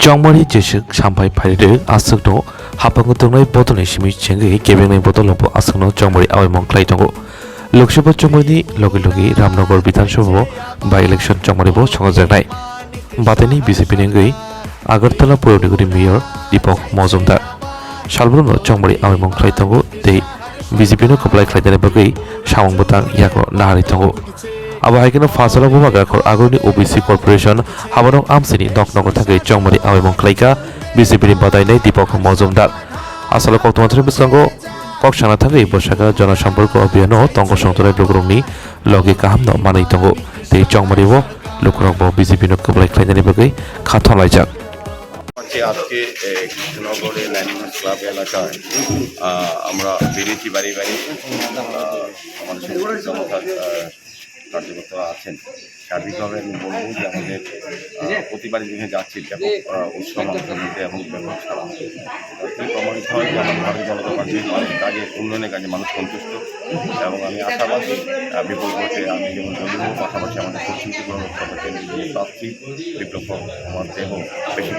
정머리 제식 참파이 파리를 아스노 하방구 등의 보도는 심이 쟁의 개병의 보도로보 아스노 정머리 아웨몽 클라이동고 লোকসভা চমরি লগে লগে রামনগর বিধানসভা বা ইলেকশন চমরিব সংজানাই বাতেনি বিজেপি নেঙ্গই আগরতলা পৌর নিগরি মেয়র দীপক মজুমদার সালবরনো চমরি আমিমং খ্লাইতঙ্গো তে বিজেপিনো কপ্লাই খ্লাইদানে বাগै সামং বতাং ইয়াকো নাহারি তঙ্গো আবহাইকেনো ফাসলা বুমাগাখর আগরনি ওবিসি কর্পোরেশন হাবানং আমসিনি নকনগর থাकै চমরি আমিমং খ্লাইকা বিজেপিনি বাদাইনাই দীপক মজুমদার। আসলে কক্তমাত্রের বিসঙ্গ কক্সানা থাकै বৈশাখা জনসম্পর্ক অভিযান তঙ্গ সংতরাই লোকরংনি লগে কাহামন মানাই তঙ্গ। তে চংমারিব লোকরং বিজেপি নকবলাই খ্লাইনানি বাগै খাথলাইজাক আজকে কৃষ্ণনগরের ল্যান্ডমার্ক ক্লাব এলাকায় আমরা বেরিয়েছি বাড়ি বাড়ি। আমাদের আহ, কার্যকর্তা আছেন। সার্বিকভাবে আমি বলব যে আমাদের প্রতিবারই যেখানে যাচ্ছি ব্যাপক এবং সারা তাতে প্রমাণিত হয় যে আমার ভারতীয় জনতা কাজে, উন্নয়নের কাজে মানুষ সন্তুষ্ট। এবং আমি আশাবাদী বিপুল ভোটে আমি যেমন দলীয় পাশাপাশি আমাদের পশ্চিম ত্রিপুরা লোকসভা কেন্দ্রের যিনি প্রার্থী বিপ্লব কুমার দেব বেশি